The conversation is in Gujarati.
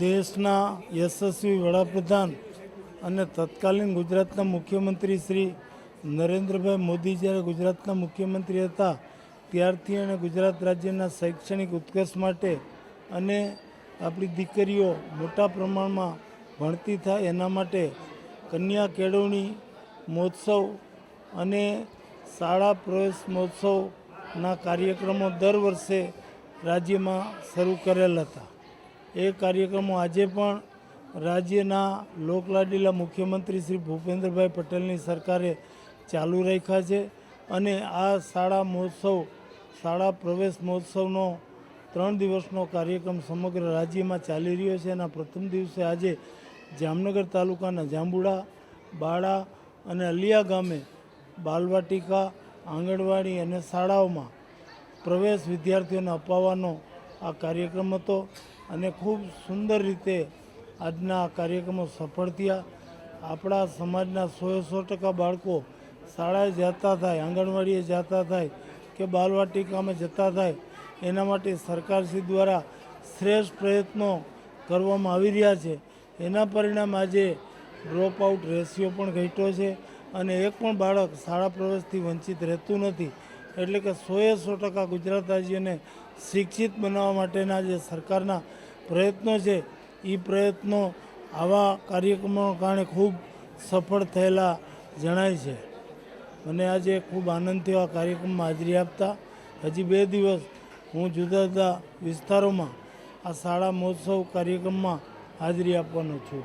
દેશના યશસ્વી વડાપ્રધાન અને તત્કાલીન ગુજરાતના મુખ્યમંત્રી શ્રી નરેન્દ્રભાઈ મોદી જ્યારે ગુજરાતના મુખ્યમંત્રી હતા, ત્યારથી એણે ગુજરાત રાજ્યના શૈક્ષણિક ઉત્કર્ષ માટે અને આપણી દીકરીઓ મોટા પ્રમાણમાં ભણતી થાય એના માટે કન્યા કેળવણી મહોત્સવ અને શાળા પ્રવેશ મહોત્સવના કાર્યક્રમો દર વર્ષે રાજ્યમાં શરૂ કરેલ હતા. એ કાર્યક્રમો આજે પણ રાજ્યના લોકલાડીલા મુખ્યમંત્રી શ્રી ભૂપેન્દ્રભાઈ પટેલની સરકારે ચાલુ રાખ્યા છે અને આ શાળા મહોત્સવ, શાળા પ્રવેશ મહોત્સવનો ત્રણ દિવસનો કાર્યક્રમ સમગ્ર રાજ્યમાં ચાલી રહ્યો છે એના પ્રથમ દિવસે આજે જામનગર તાલુકાના જાંબુડા, બાળા અને અલિયા ગામે બાલવાટિકા, આંગણવાડી અને શાળાઓમાં પ્રવેશ વિદ્યાર્થીઓને અપાવવાનો આ કાર્યક્રમ હતો અને ખૂબ સુંદર રીતે આજના આ કાર્યક્રમો સફળ થયા. આપણા સમાજના સો સો ટકા બાળકો શાળાએ જતા થાય, આંગણવાડીએ જતા થાય કે બાલવાટિકામાં જતા થાય, એના માટે સરકારશ્રી દ્વારા શ્રેષ્ઠ પ્રયત્નો કરવામાં આવી રહ્યા છે. એના પરિણામ આજે ડ્રોપ આઉટ રેશિયો પણ ઘટ્યો છે અને એક પણ બાળક શાળા પ્રવેશથી વંચિત રહેતું નથી. એટલે કે સોએ સો ટકા ગુજરાત રાજ્યને શિક્ષિત બનાવવા માટેના જે સરકારના પ્રયત્નો છે એ પ્રયત્નો આવા કાર્યક્રમો કારણે ખૂબ સફળ થયેલા જણાય છે. મને આજે ખૂબ આનંદ થયો આ કાર્યક્રમમાં હાજરી આપતા. હજી બે દિવસ હું જુદા જુદા વિસ્તારોમાં આ શાળા મહોત્સવ કાર્યક્રમમાં હાજરી આપવાનો છું.